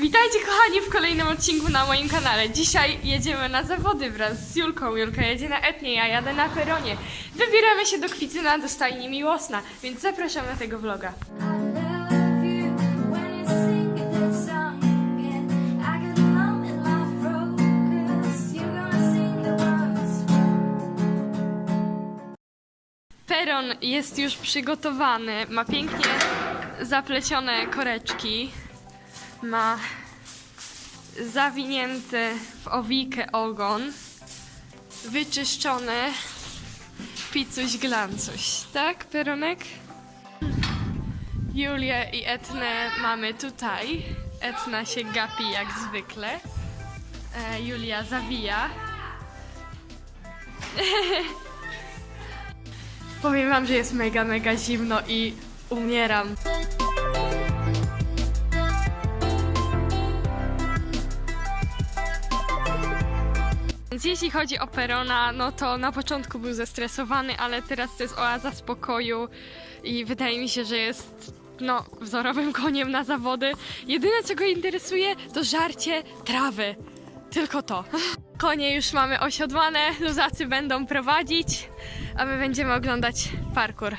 Witajcie kochani w kolejnym odcinku na moim kanale. Dzisiaj jedziemy na zawody wraz z Julką. Julka jedzie na Etnie, ja jadę na Peronie. Wybieramy się do Kwicyna, do stajni Miłosna, więc zapraszam na tego vloga. Peron jest już przygotowany, ma pięknie zaplecione koreczki, ma zawinięty w owikę ogon, wyczyszczony picuś glancuś, tak Peronek? Julię i Etnę mamy tutaj. Etna się gapi jak zwykle. E, Julia zawija. Powiem wam, że jest mega, mega zimno i umieram. Więc jeśli chodzi o Perona, no to na początku był zestresowany, ale teraz to jest oaza spokoju i wydaje mi się, że jest no, wzorowym koniem na zawody. Jedyne co go interesuje to żarcie trawy. Tylko to. Konie już mamy osiodłane, luzacy będą prowadzić, a my będziemy oglądać parkour.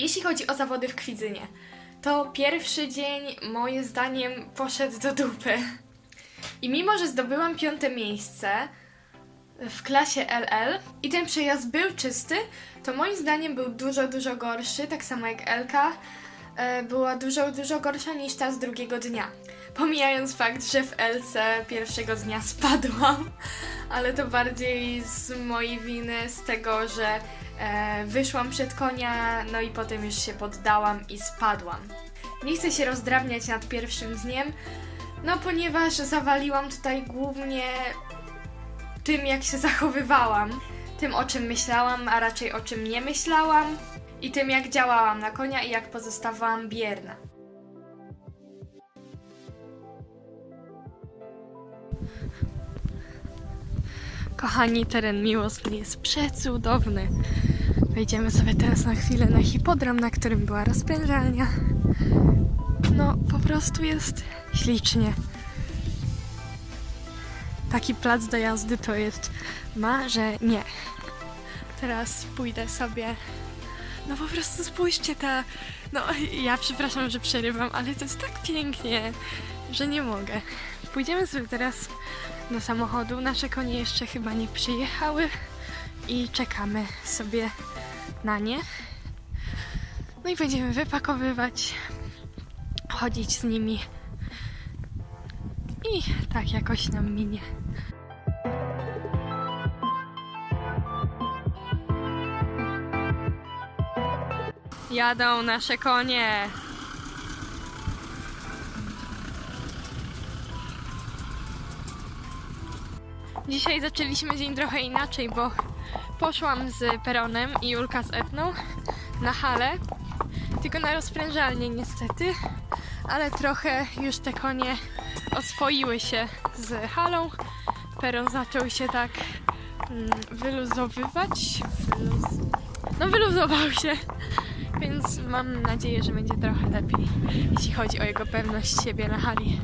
Jeśli chodzi o zawody w Kwidzynie, to pierwszy dzień moim zdaniem poszedł do dupy. I mimo, że zdobyłam piąte miejsce w klasie LL i ten przejazd był czysty, to moim zdaniem był dużo, dużo gorszy, tak samo jak Elka e, była dużo, dużo gorsza niż ta z drugiego dnia. Pomijając fakt, że w LC pierwszego dnia spadłam, ale to bardziej z mojej winy, z tego, że wyszłam przed konia, no i potem już się poddałam i spadłam. Nie chcę się rozdrabniać nad pierwszym dniem, no ponieważ zawaliłam tutaj głównie tym, jak się zachowywałam, tym, o czym myślałam, a raczej o czym nie myślałam, i tym, jak działałam na konia i jak pozostawałam bierna. Kochani, teren miłosny jest przecudowny. Wejdziemy sobie teraz na chwilę na hipodrom, na którym była rozprężalnia. No, po prostu jest ślicznie. Taki plac do jazdy to jest marzenie. Teraz pójdę sobie. No po prostu spójrzcie ta. No ja przepraszam, że przerywam, ale to jest tak pięknie, że nie mogę. Pójdziemy sobie teraz do samochodu. Nasze konie jeszcze chyba nie przyjechały i czekamy sobie na nie. No i będziemy wypakowywać, chodzić z nimi. I tak jakoś nam minie. Jadą nasze konie. Dzisiaj zaczęliśmy dzień trochę inaczej, bo poszłam z Peronem i Julka z Etną na halę, tylko na rozprężalnię niestety, ale trochę już te konie oswoiły się z halą. Peron zaczął się tak mm, wyluzowywać. Wyluz... No wyluzował się, więc mam nadzieję, że będzie trochę lepiej, jeśli chodzi o jego pewność siebie na hali.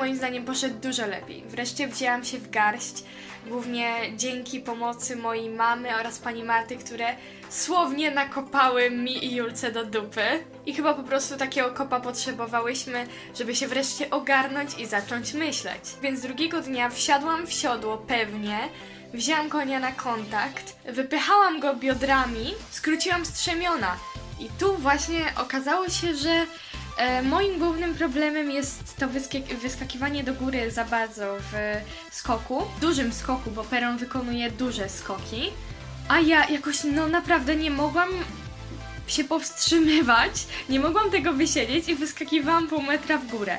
Moim zdaniem poszedł dużo lepiej. Wreszcie wzięłam się w garść, głównie dzięki pomocy mojej mamy oraz pani Marty, które słownie nakopały mi i Julce do dupy. I chyba po prostu takiego kopa potrzebowałyśmy, żeby się wreszcie ogarnąć i zacząć myśleć. Więc drugiego dnia wsiadłam w siodło pewnie, wzięłam konia na kontakt, wypychałam go biodrami, skróciłam strzemiona. I tu właśnie okazało się, że moim głównym problemem jest to wyskak- wyskakiwanie do góry za bardzo w skoku. Dużym skoku, bo peron wykonuje duże skoki. A ja jakoś, no naprawdę nie mogłam się powstrzymywać, nie mogłam tego wysiedzieć i wyskakiwałam pół metra w górę.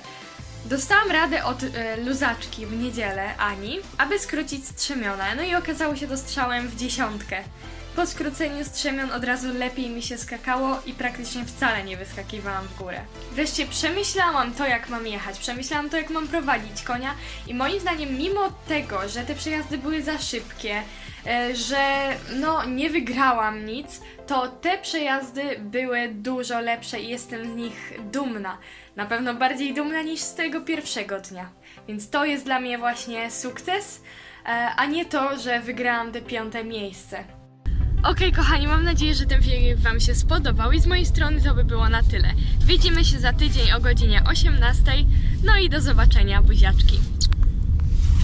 Dostałam radę od e, luzaczki w niedzielę, Ani, aby skrócić strzemiona, no i okazało się to strzałem w dziesiątkę. Po skróceniu strzemion od razu lepiej mi się skakało i praktycznie wcale nie wyskakiwałam w górę. Wreszcie przemyślałam to, jak mam jechać, przemyślałam to, jak mam prowadzić konia i moim zdaniem, mimo tego, że te przejazdy były za szybkie, e, że no nie wygrałam nic, to te przejazdy były dużo lepsze i jestem z nich dumna. Na pewno bardziej dumna niż z tego pierwszego dnia. Więc to jest dla mnie właśnie sukces, e, a nie to, że wygrałam te piąte miejsce. Okej, kochani, mam nadzieję, że ten filmik Wam się spodobał i z mojej strony to by było na tyle. Widzimy się za tydzień o godzinie 18. No i do zobaczenia, buziaczki.